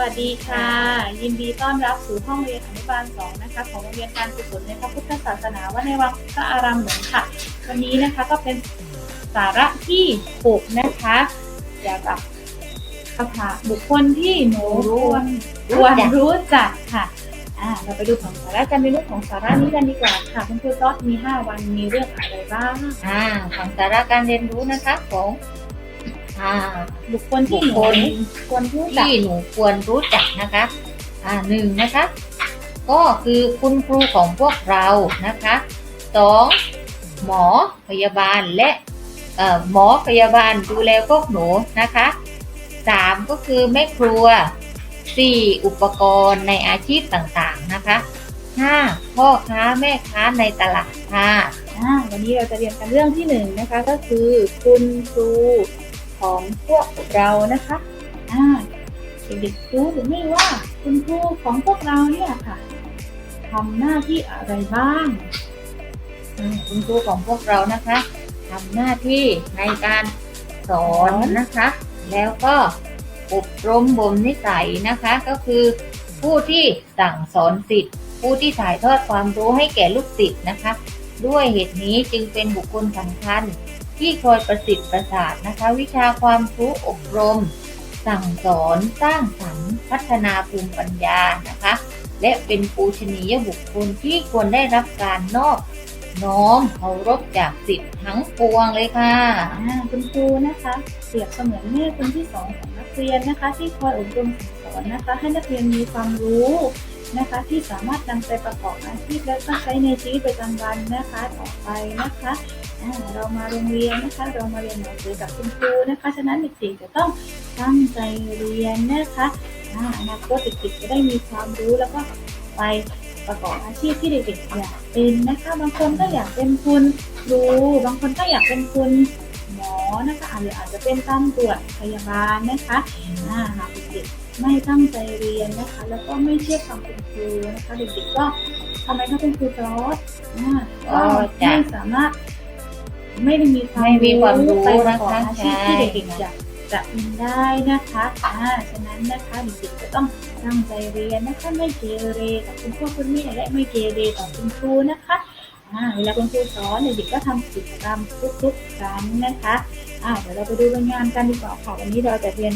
วัสดีค่ะ ยินดีต้อนรับสู่ห้องเรียนอนุบาลสองนะคะ ของโรงเรียนการกุศลในพระพุทธศาสนาวัดในวังพระอารามหลวงค่ะ วันนี้นะคะก็เป็นสาระที่หกนะคะเกี่ยวกับคาถาบุคคลที่หนูควรควรรู้จักค่ะอ่าเราไปดูของสาระการเรียนรู้ของสาระนี้กันดีกว่าค่ะคุณครูต๊อดมี 5 วันมีเรื่องอะไรบ้างอ่าของสาระการเรียนรู้นะคะของ อ่าบุคคลที่หนูบุคคลควรรู้จักที่หนูควรรู้จักนะคะ อ่าหนึ่งนะคะ ก็คือคุณครูของพวกเรานะคะสองหมอพยาบาลและเอ่อหมอพยาบาลดูแลพวกหนูนะคะสามก็คือแม่ครัวสี่อุปกรณ์ในอาชีพต่างๆนะคะห้าพ่อค้าแม่ค้าในตลาดค่ะอ่าวันนี้เราจะเรียนกันเรื่องที่หนึ่งนะคะก็คือคุณครู ของพวกเรานะคะอ่าเด็กๆรู้หรือไม่ว่าคุณครูของพวกเราเนี่ยค่ะทำหน้าที่อะไรบ้างคุณครูของพวกเรานะคะทำหน้าที่ในการสอนนะคะ แล้วก็อบรมบ่มนิสัยนะคะ ก็คือผู้ที่สั่งสอนสิทธิ์ผู้ที่ถ่ายทอดความรู้ให้แก่ลูกศิษย์นะคะ ด้วยเหตุนี้จึงเป็นบุคคลสำคัญ ที่คอยประสิทธิ์ประสาทนะคะ วิชาความรู้อบรม สั่งสอนสร้างสรรค์พัฒนาภูมิปัญญานะคะ และเป็นปูชนียบุคคลที่ควรได้รับการนอบน้อมเคารพจากสิทธิ์ทั้งปวงเลยค่ะอ่าคุณครูนะคะ เปรียบเสมือนแม่คนที่สองของนักเรียนนะคะ ที่คอยอบรมสั่งสอนนะคะ ให้นักเรียนมีความรู้นะคะ ที่สามารถนำไปประกอบอาชีพและก็ใช้ในชีวิตประจำวันนะคะต่อไปนะคะ เรามาโรงเรียนนะคะ เรามาเรียนหนังสือกับคุณครูนะคะ ฉะนั้นเด็กๆจะต้องตั้งใจเรียนนะคะอ่าอนาคตเด็กๆจะได้มีความรู้แล้วก็ไปประกอบอาชีพที่เด็กๆอยากเป็นนะคะ บางคนก็อยากเป็นคุณครู บางคนก็อยากเป็นคุณหมอนะคะหรืออาจจะเป็นตำรวจพยาบาลนะคะอ่าหากเด็กๆไม่ตั้งใจเรียนนะคะ แล้วก็ไม่เชื่อคำคุณครูนะคะ เด็กๆก็ทำไมต้องเป็นครูจอร์ดอ่าก็ไม่สามารถ ไม่ได้มีความไม่มีความรู้ไปประกอบนะคะอาชีพที่ใช่เด็กๆอยากจะเป็นได้นะคะอ่าฉะนั้นนะคะเด็กๆจะต้องตั้งใจเรียนนะคะไม่เกเรกับคุณพ่อคุณแม่และไม่เกเรกับคุณครูนะคะอ่าเวลาคุณครูสอนเด็กๆก็ทำกิจกรรมทุกๆครั้งนะคะอ่าเดี๋ยวเราไปดูงานกันดีกว่าค่ะวันนี้เราจะเรียน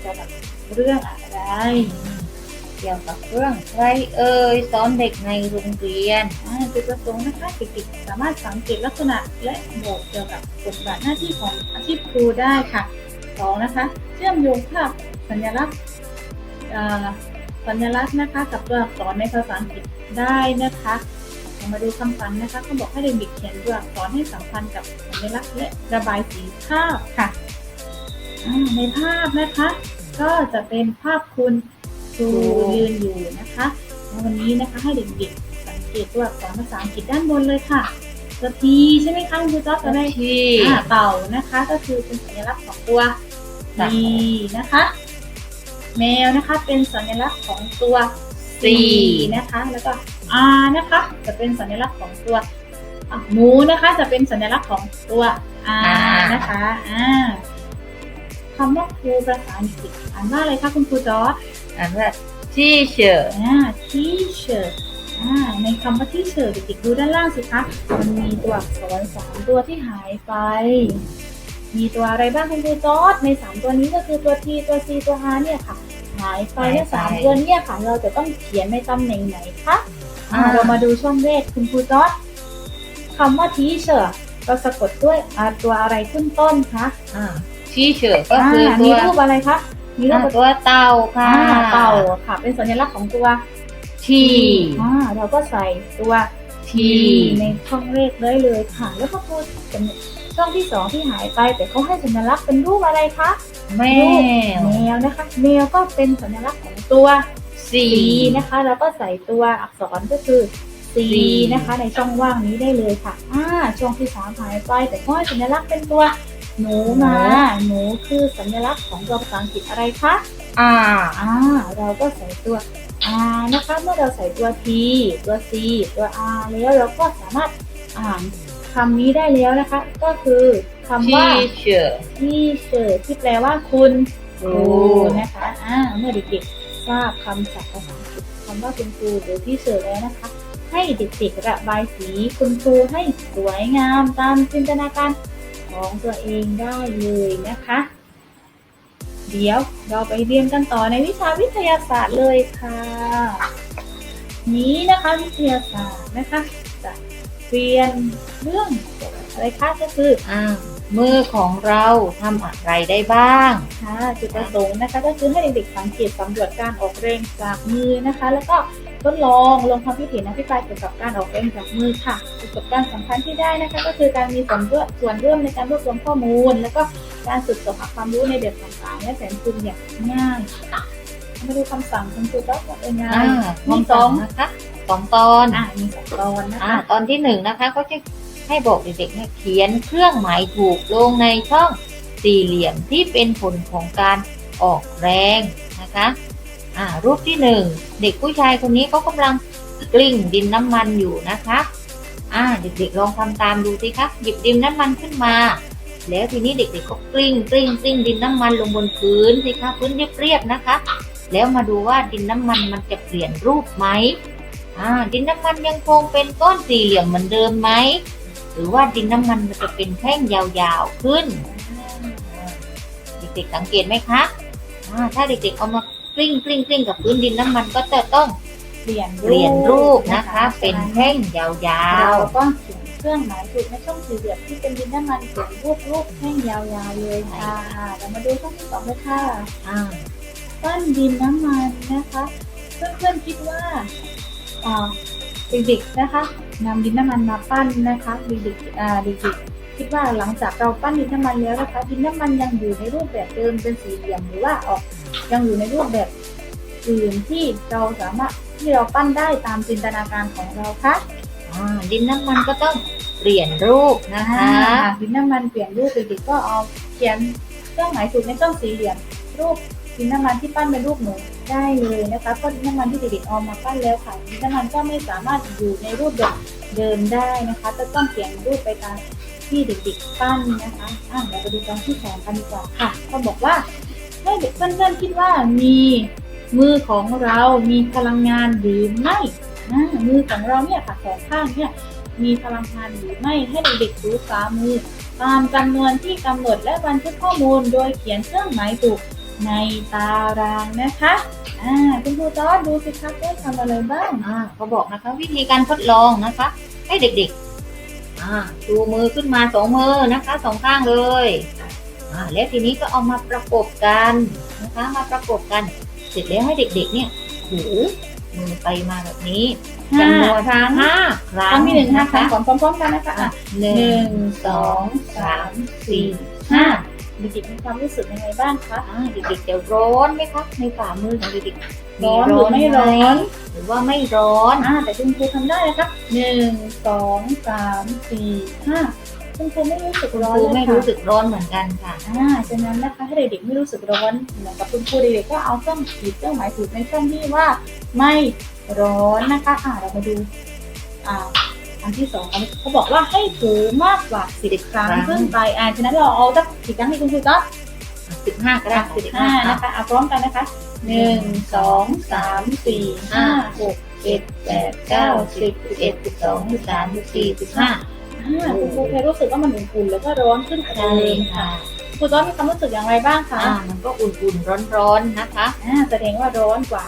เกี่ยวกับเรื่องอะไร เกี่ยวกับเรื่องใครเอ่ยสอนเด็กในโรงเรียนอ่าจุดประสงค์นะคะเด็กๆสามารถสังเกตลักษณะและบอกเกี่ยวกับบทบาทหน้าที่ของอาชีพครูได้ค่ะสองนะคะ เชื่อมโยงภาพสัญลักษณ์สัญลักษณ์นะคะกับตัวอักษรในภาษาอังกฤษได้นะคะมาดูคำสั่งนะคะเขาบอกให้เด็กๆเขียนตัวอักษรให้สัมพันธ์กับสัญลักษณ์และระบายสีภาพค่ะในภาพนะคะ ก็จะเป็นภาพคุณ ครูยืนอยู่นะคะแล้ววันนี้นะคะให้เด็กๆสังเกตตัวอักษรภาษาอังกฤษด้านบนเลยค่ะตัวทีใช่ไหมคะคุณครูจ๊อบจะได้ที่อ่าเต่านะคะ ก็คือเป็นสัญลักษณ์ของตัวค่ะดีนะคะ แมวนะคะเป็นสัญลักษณ์ของตัวสีนะคะ แล้วก็อานะคะ จะเป็นสัญลักษณ์ของตัวอะหมูนะคะ จะเป็นสัญลักษณ์ของตัวอานะคะอ่าคำว่าครูภาษาอังกฤษอ่านว่าอะไรคะคุณครูจอร์จ อ่านว่าที่เชอร์อ่า teacher อ่าในคำว่า teacher เด็กๆดูด้านล่างสิคะ มันมีตัวอักษรสามตัวที่หายไป มีตัวอะไรบ้างคุณครูจอร์ดในสามตัวนี้ก็คือตัว T ตัว C ตัว R เนี่ยค่ะ หายไปและสามตัวเนี่ยค่ะ เราจะต้องเขียนในตำแหน่งไหนคะอ่าเรามาดูช่องเลขคุณครูจอร์ดคำว่า teacher เราสะกดด้วยอ่าตัวอะไรขึ้นต้นคะอ่าที่เชอร์ก็คืออ่าตัมีวรูปอะไรคะ มีรูอ่าปตัวเต่าค่ะอ่าเต่าค่ะ เป็นสัญลักษณ์ของตัว ที่อ่าเราก็ใส่ตัวที่ในช่องเลขได้เลยค่ะ แล้วก็พูดเป็นช่องที่สองที่หายไป แต่เขาให้สัญลักษณ์เป็นรูปอะไรคะแมรูปวแมวนะคะแมวก็เป็นสัญลักษณ์ของตัวสี C นะคะ แล้วก็ใส่ตัวอักษรก็คือ C นะคะ ในช่องว่างนี้ได้เลยค่ะอ่าช่องที่สามหายไป แต่ก็ให้สัญลักษณ์เป็นตัว หนูมา หนูคือสัญลักษณ์ของตัวภาษาอังกฤษอะไรคะอ่าอ่า เราก็ใส่ตัว R นะคะ เมื่อเราใส่ตัว T ตัว C ตัว R แล้วเราก็สามารถอ่านคำนี้ได้แล้วนะคะ ก็คือคำที่ว่าเชอร์ teacher ที่แปลว่าคุณครูครูนะคะ อ่า เมื่อเด็กๆทราบคำศัพท์ภาษาอังกฤษคำว่าคุณครูหรือที่เสิร์แล้วนะคะ ให้เด็กๆระบายสีคุณครูให้สวยงามตามจินตนาการ ของตัวเองได้เลยนะคะ เดี๋ยวเราไปเรียนกันต่อในวิชาวิทยาศาสตร์เลยค่ะ นี้นะคะวิทยาศาสตร์นะคะจะเรียนเรื่องอะไรคะก็คืออ่ามือของเราทำอะไรได้บ้างค่ะจุดประสงค์นะคะก็คือให้เด็กๆสังเกตสำรวจการออกแรงจากมือนะคะ แล้วก็ ทดลองลงความคิดเห็นอภิปรายเกี่ยวกับการออกแรงจากมือค่ะประสบการณ์สำคัญที่ได้นะคะ ก็คือการมีส่วนร่วมส่วนร่วมในการรวบรวมข้อมูล แล้วก็การสืบสวนหาความรู้ในแบบต่างๆและแสนคุณอย่างง่ายมาดูคำสั่งคุณครูก็เป็นไงอ่ามีมีสองนะคะสองตอนอ่ามีสองตอนนะอ่าคะตอนที่หนึ่งนะคะ ก็จะให้บอกเด็กๆให้เขียนเครื่องหมายถูกลงในช่องสี่เหลี่ยมที่เป็นผลของการออกแรงนะคะ อ่ารูปที่หนึ่งเด็กผู้ชายคนนี้เขากำลังกลิ้งดินน้ำมันอยู่นะคะอ่าเด็กๆลองทำตามดูสิคะหยิบดินน้ำมันขึ้นมา แล้วทีนี้เด็กๆก็กลิ้งกลิ้งกลิ้งดินน้ำมันลงบนพื้นสิคะพื้นเรียบๆนะคะ แล้วมาดูว่าดินน้ำมันมันจะเปลี่ยนรูปไหมอ่าดินน้ำมันยังคงเป็นก้อนสี่เหลี่ยมเหมือนเดิมไหมหรือว่าดินน้ำมันมันจะเป็นแท่งยาวๆขึ้นเด็กๆสังเกตไหมคะอ่าถ้าเด็กๆเอามา ลิ้งกลิ้งกลิ้งกับพื้นดินน้ำมันก็จะต้องเปลี่ยนเปลี่ยนรูปนะคะ เป็นแท่งยาเราวก็เขียนเครื่องหมายถูกในช่องสี่เหลี่ยมที่เป็นดินน้ำมันเขียนรูปรูปแท่งยาวๆเลยค่ะเรามาดูช่องที่สองเลยค่ะๆอ่าปั้นดินน้ำมันนะคะ เพื่อนๆคิดว่าอ่าเด็กๆนะคะนำดินน้ำมันมาปั้นนะคะเด็กๆอ่าเด็กๆคิดว่าหลังจากเราปั้นดินน้ำมันแล้วนะคะ ดินน้ำมันยังอยู่ในรูปแบบเดิมเป็นสี่เหลี่ยมหรือว่าออก ยังอยู่ในรูปแบบอื่นที่เราสามารถที่เราปั้นได้ตามจินตนาการของเราคะอ่าดินน้ำมันก็ต้องเปลี่ยนรูปนะคะอ่าดินน้ำมันเปลี่ยนรูปเด็กๆก็เอาเขียนเครื่องหมายถูกในช่องสี่เหลี่ยมรูปดินน้ำมันที่ปั้นเป็นรูปหนูได้เลยนะคะเพราะดินน้ำมันที่เด็กๆเอามาปั้นแล้วค่ะดินน้ำมันก็ไม่สามารถอยู่ในรูปแบบเดิมได้นะคะจะต้องเขียนรูปไปตามที่เด็กๆปั้นนะคะอะเดี๋ยวไปดูตอนที่สองกันดีกว่าค่ะ ก็บอกว่า ให้เด็กเพื่อนๆคิดว่ามีมือของเรามีพลังงานหรือไม่อ่ามือของเราเนี่ยค่ะสองข้างเนี่ยมีพลังงานหรือไม่ให้เด็กๆดูฝ่ามือ ตามจำนวนที่กำหนดและบันทึกข้อมูลโดยเขียนเครื่องหมายถูกในตารางนะคะ อ่าคุณครูจอร์ดดูสิครับได้ทำอะไรบ้าง อ่าเขาบอกนะคะวิธีการทดลองนะคะ ให้เด็กๆ อ่าชูมือขึ้นมาสองมือนะคะสองข้างเลย แล้วทีนี้ก็เอามาประกบกันนะคะมาประกบกัน เสร็จแล้วให้เด็กๆเนี่ยถูมือไปมาแบบนี้ห้าจำนวนครั้งห้าครั้ครั้งงที่หนึ่งห้านะครั้งคะก่อนพร้อมๆกันนะคะอะอะหหนึ่นึ่งงสสอองงสาสามมสี่สี่ห้าห้าเด็กๆมีความรู้สึกยังไงบ้างคะอ่าเด็กๆจะร้อนไหมคะในฝ่ามือของเด็กๆร้อนหรือไม่ร้อน หรือว่าไม่ร้อนอ่าแต่คุณครูทำได้นะคะหนึ่งสองสามสี่ห้า คุณครูไม่รู้สึกคุณร้อคนรูเลยไม่ค่ะรู้สึกร้อนเหมือนกันค่ะ อ่าฉะนั้นนะคะให้เด็กๆไม่รู้สึกร้อนเหมือนกับคุณครูเด็กๆก็เอาเครื่องขีดเครื่องหมายถูกในช่องที่ว่าไม่ร้อนนะคะอ่าเรามาดูอ่าอันที่สองอันนี้เขาบอกว่าให้ถูมากกว่าสิบครั้งครั้ง ขึ้นไปอ่าฉะนั้นเราเอาสักกี่ครั้งที่คุณครูก็ สิบห้าก็ได้สิบห้านะคะเอาพร้อมกันนะคะหนึ่งสองสามสี่ห้าหกเจ็ดแปดเก้าสิบสิบเอ็ดสิบสองสิบสามสิบสี่สิบห้าอ่า คุณครูเคยรู้สึกว่ามันอุ่นๆแล้วก็ร้อนขึ้นกว่าใช่เดิมค่ะค่ะครูต้อนมีความรู้สึกอย่างไรบ้างคะอ่ามันก็อุ่นๆร้อนๆนะคะอ่าแสดงว่าร้อนกว่า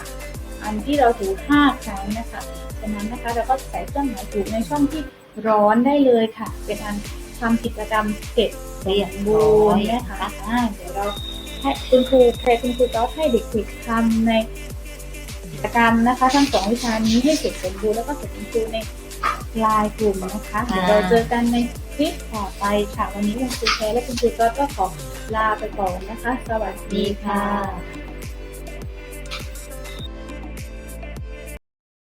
อันที่เราถูห้าครั้งนะคะฉะนั้นนะคะเราก็ใส่เครื่องหมายถูกในช่องที่ร้อนได้เลยค่ะ เป็นอันทำกิจกรรมเสร็จเรียบบูร้อรยณ์นะนะคะคะอ่าเดี๋ยวเราให้คุณครูใครคุณครูก็ให้เด็กๆทำในกิจกรรมนะคะ ทั้งสองวิชานี้ให้เสร็จสมบูรณ์แล้วก็เสร็จคุณครูใน ไลน์กลุ่มนะคะเดี๋ยวเราเจอกันในคลิปต่อไปค่ะ วันนี้คุณครูแคร์และคุณครูก็ก็ขอลาไปก่อนนะคะ สวัสดีค่ะ